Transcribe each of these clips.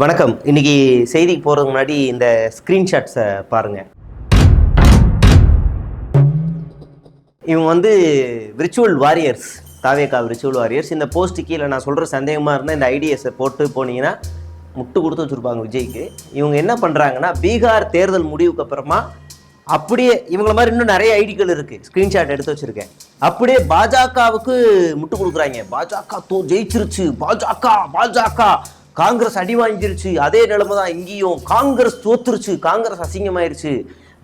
வணக்கம். இன்னைக்கு செய்திக்கு போகிறதுக்கு முன்னாடி இந்த ஸ்க்ரீன்ஷாட்ஸை பாருங்க. இவங்க வந்து விர்ச்சுவல் வாரியர்ஸ் தாவேக்கா விர்ச்சுவல் வாரியர்ஸ் இந்த போஸ்ட் கீழே நான் சொல்கிற சந்தேகமாக இருந்தால் இந்த ஐடியாஸை போட்டு போனீங்கன்னா முட்டு கொடுத்து வச்சுருப்பாங்க விஜய்க்கு. இவங்க என்ன பண்ணுறாங்கன்னா பீகார் தேர்தல் முடிவுக்கு அப்புறமா அப்படியே இவங்கள மாதிரி இன்னும் நிறைய ஐடிகள் இருக்குது ஸ்க்ரீன்ஷாட் எடுத்து வச்சுருக்கேன். அப்படியே பாஜகவுக்கு முட்டு கொடுக்குறாங்க. பாஜக தோ ஜெயிச்சிருச்சு. பாஜக பாஜக. காங்கிரஸ் அடி வாங்கிருச்சு. அதே நிலைமை தான் இங்கேயும். காங்கிரஸ் தோத்துருச்சு. காங்கிரஸ் அசிங்கமாயிருச்சு.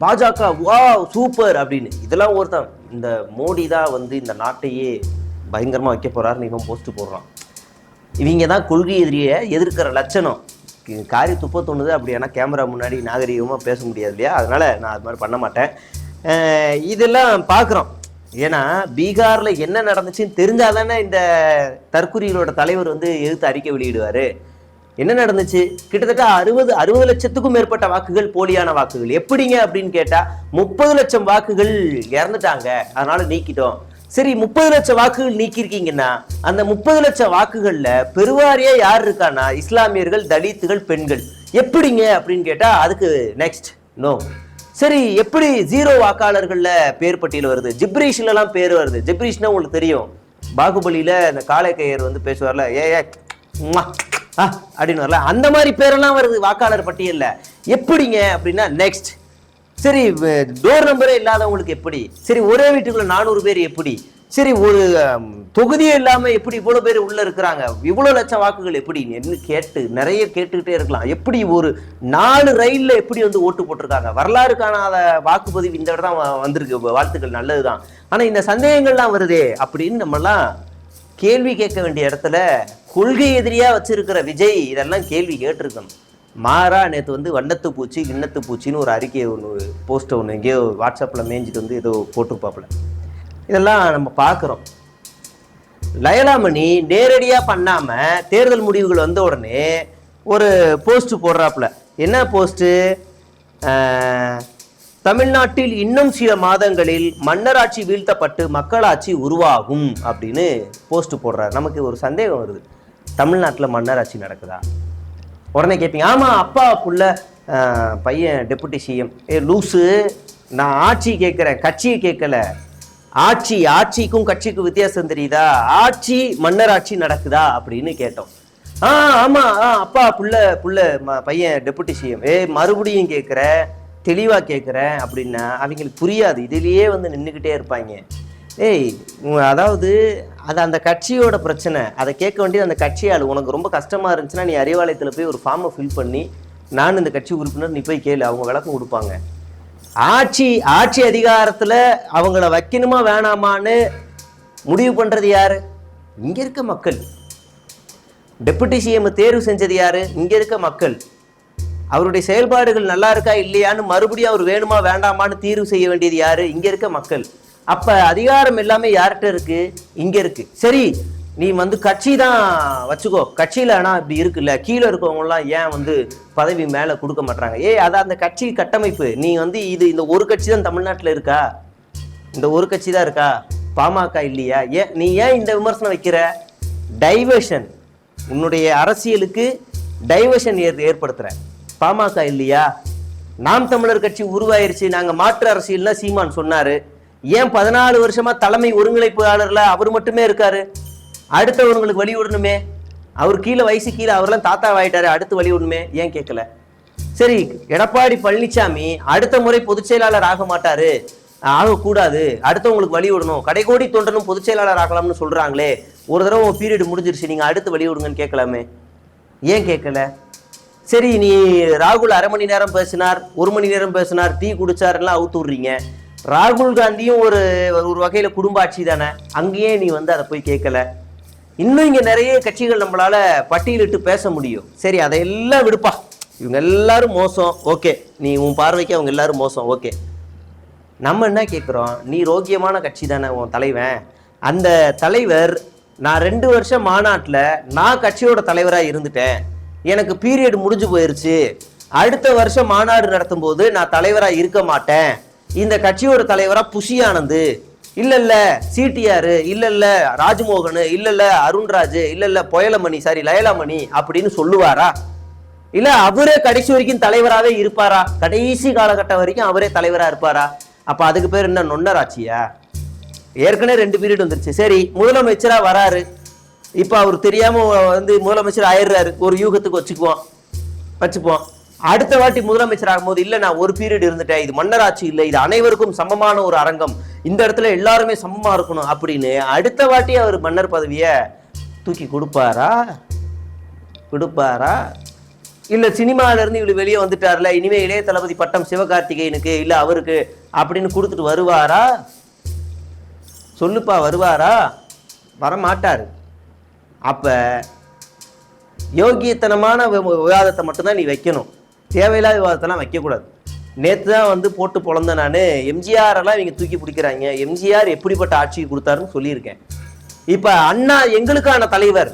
பாஜக வா சூப்பர் அப்படின்னு. இதெல்லாம் ஒருத்தன் இந்த மோடி தான் வந்து இந்த நாட்டையே பயங்கரமாக வைக்க போறாருன்னு இவன் போஸ்ட் போடுறான். இவங்க தான் கொள்கை எதிரியை எதிர்க்கிற லட்சணம். காரி துப்ப தோணுது அப்படி ஏன்னா கேமரா முன்னாடி நாகரிகமாக பேச முடியாது இல்லையா? அதனால் நான் அது மாதிரி பண்ண மாட்டேன். இதெல்லாம் பார்க்குறோம் ஏன்னா பீகாரில் என்ன நடந்துச்சுன்னு தெரிஞ்சால் தானே இந்த தற்குறிகளோட தலைவர் வந்து எதிர்த்து அறிக்கை வெளியிடுவார். என்ன நடந்துச்சு? கிட்டத்தட்ட அறுபது அறுபது லட்சத்துக்கும் மேற்பட்ட வாக்குகள் போலியான வாக்குகள். எப்படிங்க அப்படின்னு கேட்டா முப்பது லட்சம் வாக்குகள் இறந்துட்டாங்க. அதனால நீக்கிட்டோம். சரி முப்பது லட்சம் வாக்குகள் நீக்கியிருக்கீங்கன்னா அந்த முப்பது லட்சம் வாக்குகள்ல பெருவாரியா யார் இருக்கான்னா? இஸ்லாமியர்கள் தலித்துகள் பெண்கள். எப்படிங்க அப்படின்னு கேட்டா அதுக்கு நெக்ஸ்ட் நோ சரி எப்படி ஜீரோ வாக்காளர்கள்ல பேர் பட்டியல் வருது? ஜிப்ரீஷ்ல எல்லாம் பேர் வருது. ஜிப்ரீஷ்னா உங்களுக்கு தெரியும். பாகுபலியில இந்த கையர் வந்து பேசுவார்ல. ஏ ஏ ஆ அப்படின்னு வரல அந்த மாதிரி பேரெல்லாம் வருது வாக்காளர் பட்டியலில். எப்படிங்க அப்படின்னா நெக்ஸ்ட் சரி டோர் நம்பரே இல்லாதவங்களுக்கு எப்படி? சரி ஒரே வீட்டுக்குள்ள நானூறு பேர் எப்படி? சரி ஒரு தொகுதியே இல்லாமல் எப்படி இவ்வளோ பேர் உள்ளே இருக்கிறாங்க? இவ்வளோ லட்சம் வாக்குகள் எப்படி? என்ன கேட்டு நிறைய கேட்டுக்கிட்டே இருக்கலாம். எப்படி ஒரு நாலு ரயிலில் எப்படி வந்து ஓட்டு போட்டிருக்காங்க? வரலாறு காணாத வாக்குப்பதிவு இந்த இடம் தான் வந்திருக்கு. வாழ்த்துக்கள் நல்லதுதான். ஆனால் இந்த சந்தேகங்கள்லாம் வருதே அப்படின்னு நம்மலாம் கேள்வி கேட்க வேண்டிய இடத்துல கொள்கை எதிரியாக வச்சிருக்கிற விஜய் இதெல்லாம் கேள்வி கேட்டிருக்கணும். மாறா நேற்று வந்து வண்ணத்து பூச்சி கிண்ணத்து பூச்சின்னு ஒரு அறிக்கையை ஒன்று போஸ்ட்டை ஒன்று எங்கேயோ வாட்ஸ்அப்பில் மேய்ஞ்சிட்டு வந்து ஏதோ போட்டிருப்பாப்புல. இதெல்லாம் நம்ம பார்க்குறோம். லயலாமணி நேரடியாக பண்ணாமல் தேர்தல் முடிவுகள் வந்த உடனே ஒரு போஸ்ட் போடுறாப்புல. என்ன போஸ்ட்டு? தமிழ்நாட்டில் இன்னும் சில மாதங்களில் மன்னராட்சி வீழ்த்தப்பட்டு மக்களாட்சி உருவாகும் அப்படின்னு போஸ்ட் போடுறாரு. நமக்கு ஒரு சந்தேகம் வருது. தமிழ்நாட்டில் மன்னராட்சி நடக்குதா? உடனே கேட்பீங்க ஆமாம் அப்பா புள்ள பையன் டெபுட்டி சிஎம் ஏ லூசு நான் ஆட்சி கேட்குறேன் கட்சியை கேட்கல. ஆட்சி ஆட்சிக்கும் கட்சிக்கும் வித்தியாசம் தெரியுதா? ஆட்சி மன்னராட்சி நடக்குதா? அப்படின்னு கேட்டோம். ஆ ஆமாம் ஆ அப்பா புள்ள புள்ள ம- பையன் டெபுட்டி சிஎம் ஏ மறுபடியும் கேட்குற தெளிவாக கேட்குறேன் அப்படின்னா அவங்களுக்கு புரியாது. இதுலேயே வந்து நின்றுக்கிட்டே இருப்பாங்க. ஏய் அதாவது அது அந்த கட்சியோட பிரச்சனை. அதை கேட்க வேண்டியது அந்த கட்சியால் உனக்கு ரொம்ப கஷ்டமாக இருந்துச்சுன்னா நீ அறிவாலயத்தில் போய் ஒரு ஃபார்மை ஃபில் பண்ணி நான் இந்த கட்சி உறுப்பினர் நீ போய் கேளு. அவங்க விளக்கம் கொடுப்பாங்க. ஆட்சி ஆட்சி அதிகாரத்தில் அவங்கள வைக்கணுமா வேணாமான்னு முடிவு பண்ணுறது யார்? இங்கே இருக்க மக்கள். டெபுட்டி சிஎம் தேர்வு செஞ்சது யாரு? இங்கே இருக்க மக்கள். அவருடைய செயல்பாடுகள் நல்லா இருக்கா இல்லையான்னு மறுபடியும் அவர் வேணுமா வேண்டாமான்னு தீர்வு செய்ய வேண்டியது யார்? இங்கே இருக்க மக்கள். அப்ப அதிகாரம் எல்லாமே யார்கிட்ட இருக்கு? இங்க இருக்கு. சரி நீ வந்து கட்சி தான் வச்சுக்கோ. கட்சியில ஆனால் இப்படி இருக்குல்ல. கீழே இருக்கவங்க ஏன் வந்து பதவி மேலே கொடுக்க மாட்டாங்க ஏ அது அந்த கட்சி கட்டமைப்பு. நீ வந்து இது இந்த ஒரு கட்சி தான் தமிழ்நாட்டில் இருக்கா? இந்த ஒரு கட்சி தான் இருக்கா? பாமக இல்லையா? ஏன் நீ ஏன் இந்த விமர்சனம் வைக்கிற? டைவர்ஷன் உன்னுடைய அரசியலுக்கு டைவர்ஷன் ஏற் ஏற்படுத்துகிற பாமக இல்லையா? நாம் தமிழர் கட்சி உருவாயிருச்சு. நாங்கள் மாற்று அரசியல்னா சீமான் சொன்னார். ஏன் பதினாலு வருஷமா தலைமை ஒருங்கிணைப்பாளர்ல அவர் மட்டுமே இருக்காரு? அடுத்தவங்களுக்கு வழி விடணுமே? அவர் கீழே வயசு கீழே அவர்லாம் தாத்தா ஆயிட்டாரு அடுத்து வழி விடணுமே? ஏன் கேட்கல? சரி எடப்பாடி பழனிசாமி அடுத்த முறை பொதுச் செயலாளர் ஆக மாட்டாரு. ஆகக்கூடாது. அடுத்தவங்களுக்கு வழி விடணும். கடைகோடி தொண்டனும் பொதுச் செயலாளர் ஆகலாம்னு சொல்றாங்களே. ஒரு தடவை உன் பீரியட் முடிஞ்சிருச்சு நீங்க அடுத்து வழி விடுங்கன்னு கேட்கலாமே? ஏன் கேட்கல? சரி நீ ராகுல் அரை மணி நேரம் பேசினார் ஒரு மணி நேரம் பேசினார் டீ குடிச்சாருலாம் அவுத்து விடுறீங்க. ராகுல் காந்தியும் ஒரு ஒரு வகையில் குடும்ப ஆட்சி தானே? அங்கேயே நீ வந்து அதை போய் கேட்கல. இன்னும் இங்கே நிறைய கட்சிகள் நம்மளால் பட்டியலிட்டு பேச முடியும். சரி அதையெல்லாம் விடுப்பா. இவங்க எல்லாரும் மோசம். ஓகே. நீ உன் பார்வைக்கு அவங்க எல்லாரும் மோசம். ஓகே. நம்ம என்ன கேட்குறோம் நீ ரோக்கியமான கட்சி தானே உன் தலைவன். அந்த தலைவர் நான் ரெண்டு வருஷம் மாநாட்டில் நான் கட்சியோட தலைவராக இருந்துட்டேன். எனக்கு பீரியட் முடிஞ்சு போயிருச்சு. அடுத்த வருஷம் மாநாடு நடத்தும் போது நான் தலைவராக இருக்க மாட்டேன். இந்த கட்சியோட தலைவரா புஷி ஆனந்து இல்ல இல்ல சிடிஆர் இல்ல இல்ல ராஜ்மோகன் இல்ல இல்ல அருண்ராஜ் இல்ல இல்ல புயலமணி சாரி லயலாமணி அப்படின்னு சொல்லுவாரா? இல்ல அவரே கடைசி வரைக்கும் தலைவராவே இருப்பாரா? கடைசி காலகட்டம் வரைக்கும் அவரே தலைவரா இருப்பாரா? அப்ப அதுக்கு பேர் என்ன நொன்னராட்சியா ஏற்கனவே ரெண்டு பீரியட் வந்துருச்சு. சரி முதலமைச்சரா வராரு. இப்ப அவர் தெரியாம வந்து முதலமைச்சர் ஆயிடுறாரு. ஒரு யூகத்துக்கு வச்சுக்குவோம். வச்சுப்போம். அடுத்த வாட்டி முதலமைச்சர் ஆகும்போது இல்லை நான் ஒரு பீரியட் இருந்துட்டேன். இது மன்னராட்சி இல்லை. இது அனைவருக்கும் சமமான ஒரு அரங்கம். இந்த இடத்துல எல்லாருமே சமமாக இருக்கணும். அப்படின்னு அடுத்த வாட்டி அவர் மன்னர் பதவியை தூக்கி கொடுப்பாரா? கொடுப்பாரா? இல்லை சினிமாவிலேருந்து இவ்வளோ வெளியே வந்துட்டார்ல. இனிமே இளைய தளபதி பட்டம் சிவகார்த்திகேயனுக்கு இல்லை அவருக்கு அப்படின்னு கொடுத்துட்டு வருவாரா? சொல்லுப்பா வருவாரா? வர அப்போ யோகியத்தனமான வி- விவாதத்தை மட்டும்தான் நீ வைக்கணும். தேவையில்லாத விவாதத்தெல்லாம் வைக்கக்கூடாது. நேற்று தான் வந்து போட்டு பிறந்த நான் எம்ஜிஆரெல்லாம் இவங்க தூக்கி பிடிக்கிறாங்க எம்ஜிஆர் எப்படிப்பட்ட ஆட்சி கொடுத்தாருன்னு சொல்லியிருக்கேன். இப்போ அண்ணா எங்களுக்கான தலைவர்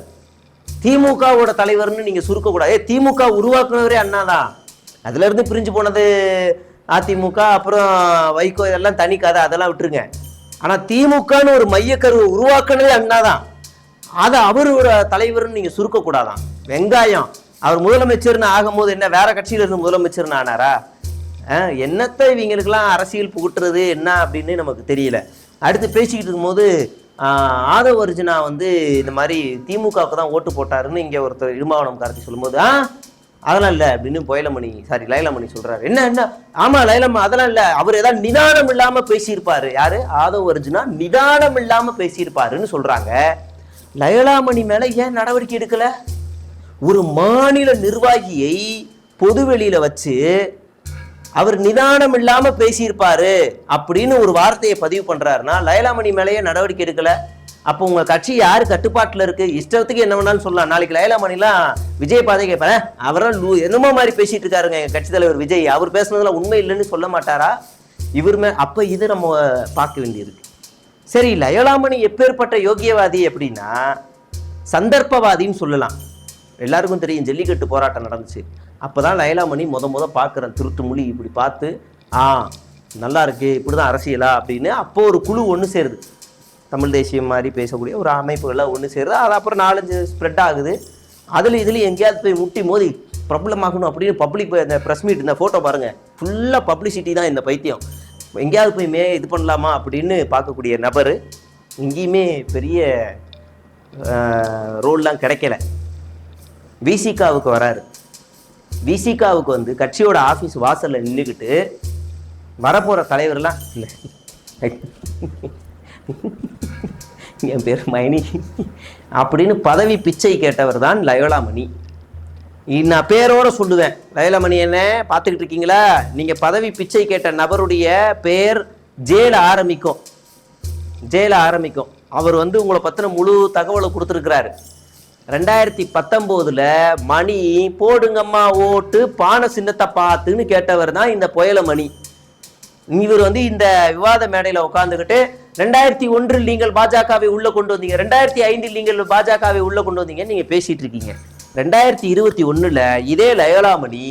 திமுகவோட தலைவர்னு நீங்கள் சுருக்கக்கூடாது. ஏ திமுக உருவாக்குனவரே அண்ணா தான். அதுலேருந்து பிரிஞ்சு போனது அதிமுக அப்புறம் வைகோ இதெல்லாம் தனி கதை அதெல்லாம் விட்டுருங்க. ஆனால் திமுகன்னு ஒரு மையக்கருவை உருவாக்குனதே அண்ணா தான். அதை அவர் ஒரு தலைவர்னு நீங்கள் சுருக்கக்கூடாதான். வெங்காயம் அவர் முதலமைச்சர்னு ஆகும்போது என்ன வேற கட்சியில இருந்து முதலமைச்சர்னு ஆனாரா? என்னத்தை இவங்களுக்கெல்லாம் அரசியல் புகுட்டுறது என்ன அப்படின்னு நமக்கு தெரியல. அடுத்து பேசிக்கிட்டு இருக்கும்போது ஆதவ அர்ஜுனா வந்து இந்த மாதிரி திமுகவுக்கு தான் ஓட்டு போட்டாருன்னு இங்கே ஒருத்தர் இடுமாவனம் கார்த்தி சொல்லும்போது ஆ அதெல்லாம் இல்லை அப்படின்னு புயலமணி சாரி லைலமணி சொல்கிறாரு என்ன என்ன? ஆமாம் லைலம்மா அதெல்லாம் இல்லை. அவர் ஏதாவது நிதானம் இல்லாமல் பேசியிருப்பாரு. யார்? ஆதவ அர்ஜுனா நிதானம் இல்லாமல் பேசியிருப்பாருன்னு சொல்கிறாங்க லைலாமணி மேலே ஏன் நடவடிக்கை எடுக்கலை? ஒரு மாநில நிர்வாகியை பொதுவெளியில வச்சு அவர் நிதானம் இல்லாம பேசியிருப்பாரு அப்படின்னு ஒரு வார்த்தையை பதிவு பண்றாருன்னா லயலாமணி மேலேயே நடவடிக்கை எடுக்கல. அப்போ உங்க கட்சி யார் கட்டுப்பாட்டில் இருக்கு? இஷ்டத்துக்கு என்ன வேணாலும் சொல்லலாம். நாளைக்கு லயலாமணிலாம் விஜய் பாதை கேட்பேன் அவரெல்லாம் லூ என்னமோ மாதிரி பேசிட்டு இருக்காருங்க எங்க கட்சி தலைவர் விஜய். அவர் பேசுனதுல உண்மை இல்லைன்னு சொல்ல மாட்டாரா? இவர் மே இது நம்ம பார்க்க வேண்டியிருக்கு. சரி லயலாமணி எப்பேற்பட்ட யோகியவாதி அப்படின்னா சந்தர்ப்பவாதின்னு சொல்லலாம். எல்லாருக்கும் தெரியும் ஜல்லிக்கட்டு போராட்டம் நடந்துச்சு. அப்போ தான் லைலாமணி முத முத பார்க்குறேன் திருட்டு மொழி இப்படி பார்த்து ஆ நல்லா இருக்கு இப்படிதான் அரசியலா? அப்படின்னு அப்போது ஒரு குழு ஒன்று சேருது. தமிழ் தேசியம் மாதிரி பேசக்கூடிய ஒரு அமைப்புகள்லாம் ஒன்று சேருது. அது அப்புறம் நாலஞ்சு ஸ்ப்ரெட் ஆகுது. அதில் இதுலேயும் எங்கேயாவது போய் முட்டி மோதி பிரபலமாகணும் அப்படின்னு பப்ளிக் இந்த ப்ரெஸ் மீட் இந்த ஃபோட்டோ பாருங்கள் ஃபுல்லாக பப்ளிசிட்டி தான் இந்த பைத்தியம். எங்கேயாவது போய் மே இது பண்ணலாமா அப்படின்னு பார்க்கக்கூடிய நபர் எங்கேயுமே பெரிய ரோல்லாம் கிடைக்கல. விசிகாவுக்கு வராரு. விசிகாவுக்கு வந்து கட்சியோட ஆஃபீஸ் வாசலில் நின்றுக்கிட்டு வரப்போகிற தலைவர்லாம் இல்லை. என் பேர் மைனி. அப்படின்னு பதவி பிச்சை கேட்டவர் தான் லயோலாமணி. நான் பேரோட சொல்லுவேன் லயோலாமணி என்ன பார்த்துக்கிட்டு இருக்கீங்களா? நீங்கள் பதவி பிச்சை கேட்ட நபருடைய பேர் ஜெயில ஆரம்பிக்கும். ஜெயில ஆரம்பிக்கும். அவர் வந்து உங்களை பற்றின முழு தகவலை கொடுத்துருக்கிறாரு. ரெண்டாயிரத்தி பத்தொம்போதுல மணி போடுங்கம்மா ஓட்டு பானை சின்னத்தை பார்த்துன்னு கேட்டவர் தான் இந்த புயல மணி. இவர் வந்து இந்த விவாத மேடையில் உட்காந்துக்கிட்டு ரெண்டாயிரத்தி ஒன்றில் நீங்கள் பாஜகவை உள்ள கொண்டு வந்தீங்க ரெண்டாயிரத்தி ஐந்தில் நீங்கள் பாஜகவை உள்ள கொண்டு வந்தீங்கன்னு நீங்க பேசிட்டு இருக்கீங்க. ரெண்டாயிரத்தி இருபத்தி ஒன்றில் இதே லயோலாமணி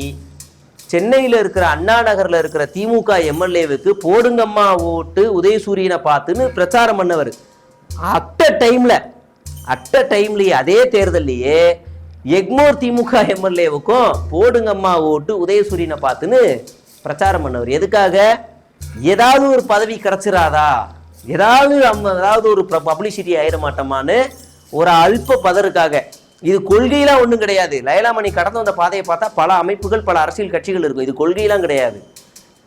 சென்னையில் இருக்கிற அண்ணா நகரில் இருக்கிற திமுக எம்எல்ஏவுக்கு போடுங்கம்மா ஓட்டு உதயசூரியனை பார்த்துன்னு பிரச்சாரம் பண்ணவர். அட்ட டைம்ல அட்ட டைம்லயே அதே தேர்தல்லையே எக்மோர் திமுக எம்எல்ஏவுக்கும் போடுங்கம்மா ஓட்டு உதயசூரியனை பார்த்துன்னு பிரச்சாரம் பண்ணவர். எதுக்காக? ஏதாவது ஒரு பதவி கிடச்சிடாதா ஏதாவது நம்ம ஏதாவது ஒரு பப்ளிசிட்டி ஆயிட மாட்டோமான்னு ஒரு அல்ப பதருக்காக. இது கொள்கையெல்லாம் ஒன்றும் கிடையாது. லைலாமணி கடந்து வந்த பாதையை பார்த்தா பல அமைப்புகள் பல அரசியல் கட்சிகள் இருக்கும். இது கொள்கையெல்லாம் கிடையாது.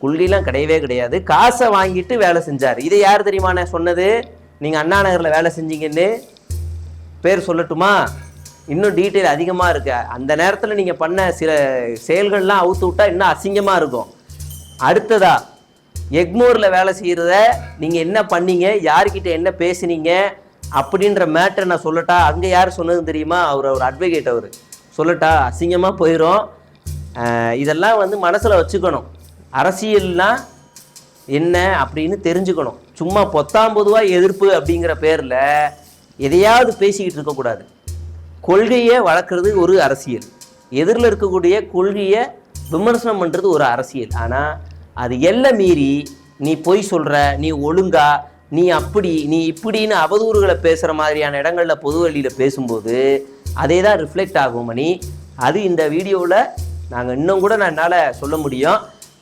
கொள்கையெல்லாம் கிடையவே கிடையாது. காசை வாங்கிட்டு வேலை செஞ்சார். இதை யார் தெரியுமா நான் சொன்னது? நீங்கள் அண்ணா நகரில் வேலை செஞ்சீங்கன்னு. பேர் சொல்லட்டுமா? இன்னும் டீட்டெயில் அதிகமாக இருக்கு. அந்த நேரத்தில் நீங்கள் பண்ண சில செயல்கள்லாம் அவுத்து விட்டா இன்னும் அசிங்கமாக இருக்கும். அடுத்ததா எக்மோரில் வேலை செய்கிறத நீங்கள் என்ன பண்ணீங்க? யார்கிட்ட என்ன பேசுனீங்க? அப்படின்ற மேட்டரை நான் சொல்லட்டா? அங்கே யார் சொன்னதுன்னு தெரியுமா? அவர் ஒரு அட்வொகேட் அவர். சொல்லட்டா? அசிங்கமாக போயிடும் இதெல்லாம் வந்து மனசில் வச்சுக்கணும். அரசியல்னா என்ன அப்படின்னு தெரிஞ்சுக்கணும். சும்மா பொத்தாம்பதுவாக எதிர்ப்பு அப்படிங்கிற பேரில் எதையாவது பேசிக்கிட்டு இருக்கக்கூடாது கொள்கையை வளர்க்குறது ஒரு அரசியல். எதிரில் இருக்கக்கூடிய கொள்கையை விமர்சனம் பண்ணுறது ஒரு அரசியல். ஆனால் அது எல்லை மீறி நீ பொய் சொல்கிற நீ ஒழுங்கா நீ அப்படி நீ இப்படின்னு அவதூறுகளை பேசுகிற மாதிரியான இடங்களில் பொது வழியில் பேசும்போது அதே தான் ரிஃப்ளெக்ட் ஆகும் மணி. அது இந்த வீடியோவில் நாங்கள் இன்னும் கூட நான் என்னால் சொல்ல முடியும்.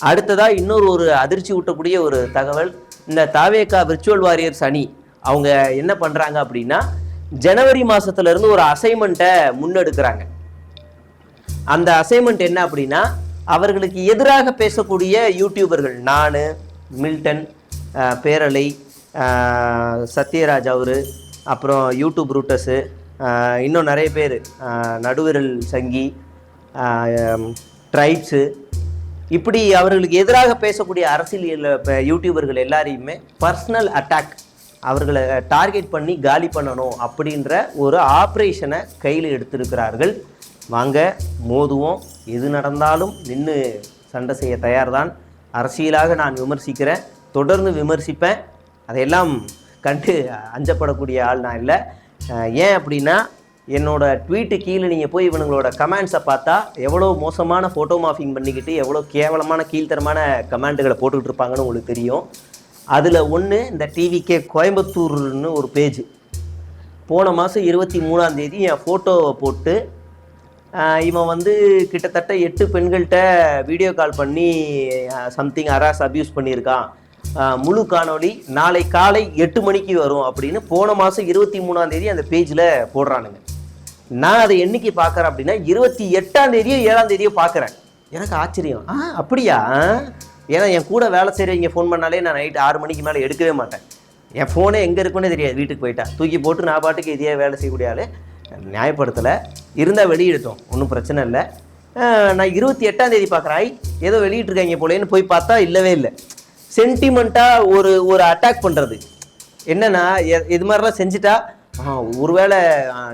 அடுத்ததாக இன்னொரு ஒரு அதிர்ச்சி ஊட்டக்கூடிய ஒரு தகவல். இந்த தாவேக்கா விர்ச்சுவல் வாரியர்ஸ் அணி அவங்க என்ன பண்ணுறாங்க அப்படின்னா ஜனவரி மாதத்துலேருந்து ஒரு அசைன்மெண்ட்டை முன்னெடுக்கிறாங்க. அந்த அசைன்மெண்ட் என்ன அப்படின்னா அவர்களுக்கு எதிராக பேசக்கூடிய யூடியூபர்கள் நான் மில்டன் பேரலை சத்யராஜ் அவரு அப்புறம் யூடியூப் ரூட்டஸு இன்னும் நிறைய பேர் நடுவிரல் சங்கி ட்ரைப்ஸு இப்படி அவர்களுக்கு எதிராக பேசக்கூடிய அரசியல் யூடியூபர்கள் எல்லாரையுமே பர்சனல் அட்டாக் அவர்களை டார்கெட் பண்ணி காலி பண்ணணும் அப்படின்ற ஒரு ஆப்ரேஷனை கையில் எடுத்திருக்கிறார்கள். வாங்க மோதுவோம். எது நடந்தாலும் நின்று சண்டை செய்ய தயார்தான். அரசியலாக நான் விமர்சிக்கிறேன். தொடர்ந்து விமர்சிப்பேன். அதையெல்லாம் கண்டு அஞ்சப்படக்கூடிய ஆள் நான் இல்லை. ஏன் அப்படின்னா என்னோட ட்வீட்டு கீழே நீங்கள் போய் இவனுங்களோட கமெண்ட்ஸை பார்த்தா எவ்வளோ மோசமான ஃபோட்டோ மாஃபிங் பண்ணிக்கிட்டு எவ்வளோ கேவலமான கீழ்த்தரமான கமெண்ட்டுகளை போட்டுக்கிட்டு இருப்பாங்கன்னு உங்களுக்கு தெரியும். அதில் ஒன்று இந்த டிவிகே கோயம்புத்தூர்னு ஒரு பேஜ் போன மாதம் இருபத்தி மூணாம் தேதி என் ஃபோட்டோவை போட்டு இவன் வந்து கிட்டத்தட்ட எட்டு பெண்கள்கிட்ட வீடியோ கால் பண்ணி சம்திங் அராஸ் அப்யூஸ் பண்ணியிருக்கான். முழு காணொளி நாளை காலை எட்டு மணிக்கு வரும் அப்படின்னு போன மாதம் இருபத்தி மூணாம் தேதி அந்த பேஜில் போடுறானுங்க. நான் அதை என்னைக்கு பார்க்குறேன் அப்படின்னா இருபத்தி எட்டாம் தேதியோ ஏழாம் தேதியோ பார்க்குறேன். எனக்கு ஆச்சரியம். ஆ அப்படியா? ஏன்னா என் கூட வேலை செய்கிறவங்க ஃபோன் பண்ணாலே நான் நைட் ஆறு மணிக்கு மேலே எடுக்கவே மாட்டேன். என் ஃபோனே எங்கே இருக்குன்னே தெரியாது வீட்டுக்கு போயிட்டா. தூக்கி போட்டு நான் பாட்டுக்கு இதே வேலை செய்யக்கூடிய ஆள். நியாயப்படுத்தலை. இருந்தால் வெளியிடட்டும் ஒன்றும் பிரச்சனை இல்லை. நான் இருபத்தி எட்டாம் தேதி பார்க்குறேன் ஏதோ வெளியிட்ருக்காங்க போலேன்னு போய் பார்த்தா இல்லவே இல்லை. சென்டிமெண்ட்டாக ஒரு ஒரு அட்டாக் பண்ணுறது என்னென்னா எ- இது மாதிரிலாம் செஞ்சுட்டா ஒருவேளை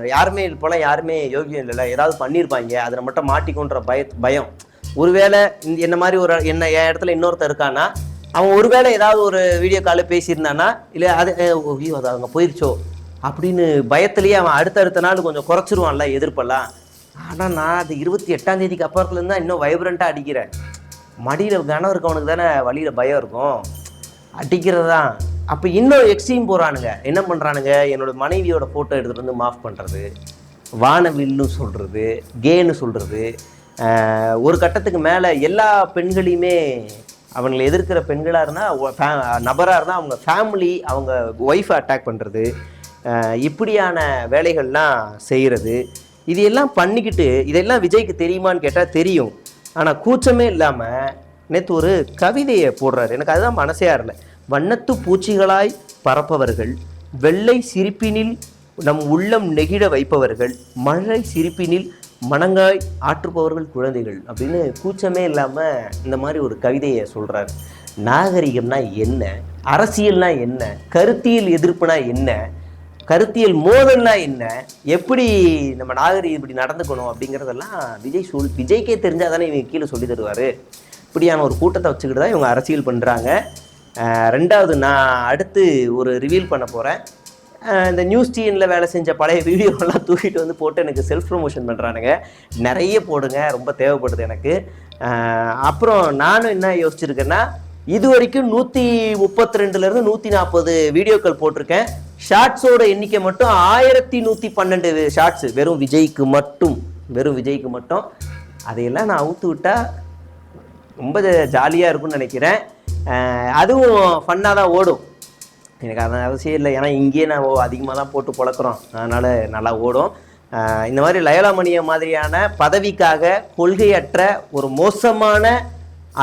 யாருமே இப்போலாம் யாருமே யோகியம் இல்லைல்ல. ஏதாவது பண்ணியிருப்பாங்க அதில் மட்டும் மாட்டிக்கொன்ற பய பயம். ஒருவேளை இந்த- என்ன மாதிரி ஒரு என்ன என் இடத்துல இன்னொருத்தர் இருக்கான்னா அவன் ஒருவேளை ஏதாவது ஒரு வீடியோ காலில் பேசியிருந்தானா இல்லை அது ஐயோ அது அவங்க போயிருச்சோ அப்படின்னு பயத்துலேயே அவன் அடுத்தடுத்த நாள் கொஞ்சம் குறைச்சிருவான்ல எதிர்ப்பெல்லாம். ஆனால் நான் அது இருபத்தி எட்டாம் தேதிக்கு அப்புறத்துலேருந்து தான் இன்னும் வைப்ரண்ட்டாக அடிக்கிறேன். மடியில் கனம் இருக்கவனுக்கு தானே வழியில் பயம் இருக்கும். அடிக்கிறது தான் அப்போ இன்னும் எக்ஸ்ட்ரீம் போகிறானுங்க என்ன பண்ணுறானுங்க என்னோட மனைவியோட ஃபோட்டோ எடுத்துகிட்டு வந்து மாஃப் பண்ணுறது வானவில்னு சொல்கிறது கேன்னு சொல்கிறது ஒரு கட்டத்துக்கு மேலே எல்லா பெண்களையுமே அவங்களை எதிர்க்கிற பெண்களாக இருந்தால் நபராக இருந்தால் அவங்க ஃபேமிலி அவங்க ஒய்ஃபை அட்டாக் பண்ணுறது இப்படியான வேலைகள்லாம் செய்கிறது இது எல்லாம் பண்ணிக்கிட்டு இதெல்லாம் விஜய்க்கு தெரியுமான்னு கேட்டால் தெரியும். ஆனால் கூச்சமே இல்லாமல் நேற்று ஒரு கவிதையை போடுறாரு. எனக்கு அதுதான் மனசே ஆறல. வண்ணத்து பூச்சிகளாய் பறப்பவர்கள் வெள்ளை சிரிப்பினில் நம் உள்ளம் நெகிழ வைப்பவர்கள் மழை சிரிப்பினில் மணங்காய் ஆற்றுபவர்கள் குழந்தைகள் அப்படின்னு கூச்சமே இல்லாமல் இந்த மாதிரி ஒரு கவிதையை சொல்கிறாரு நாகரிகம்னா என்ன? அரசியல்னா என்ன? கருத்தியல் எதிர்ப்புனா என்ன? கருத்தியல் மோதல்னா என்ன? எப்படி நம்ம நாகரிகம் இப்படி நடந்துக்கணும் அப்படிங்கிறதெல்லாம் விஜய் சொல் விஜய்க்கே தெரிஞ்சால் தானே இவங்க கீழே சொல்லி தருவார். இப்படியான ஒரு கூட்டத்தை வச்சுக்கிட்டு தான் இவங்க அரசியல் பண்ணுறாங்க ரெண்டாவது நான் அடுத்து ஒரு ரிவீல் பண்ண போகிறேன் இந்த நியூஸ் டிஎனில் வேலை செஞ்ச பழைய வீடியோலாம் தூக்கிட்டு வந்து போட்டு எனக்கு செல்ஃப் ப்ரொமோஷன் பண்ணுறானுங்க நிறைய போடுங்க ரொம்ப தேவைப்படுது எனக்கு. அப்புறம் நானும் என்ன யோசிச்சிருக்கேன்னா இது வரைக்கும் நூற்றி முப்பத்தி ரெண்டுலேருந்து நூற்றி நாற்பது வீடியோக்கள் போட்டிருக்கேன். ஷார்ட்ஸோட எண்ணிக்கை மட்டும் ஆயிரத்தி நூற்றி பன்னெண்டு ஷார்ட்ஸு வெறும் விஜய்க்கு மட்டும் வெறும் விஜய்க்கு மட்டும். அதையெல்லாம் நான் அவுத்து விட்டா ரொம்ப ஜாலியாக இருக்கும்னு நினைக்கிறேன். அதுவும் ஃபன்னாக தான் ஓடும். எனக்கு அது அவசியம் இல்லை. ஏன்னா இங்கேயே நான் அதிகமாக தான் போட்டு பழக்கிறோம். அதனால் நல்லா ஓடும். இந்த மாதிரி லயலாமணிய மாதிரியான பதவிக்காக கொள்கையற்ற ஒரு மோசமான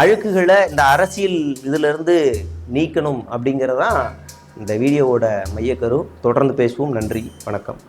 அழுக்குகளை இந்த அரசியல் இதிலிருந்து நீக்கணும் அப்படிங்கிறது தான் இந்த வீடியோவோட மையக்கரு. தொடர்ந்து பேசுவோம். நன்றி. வணக்கம்.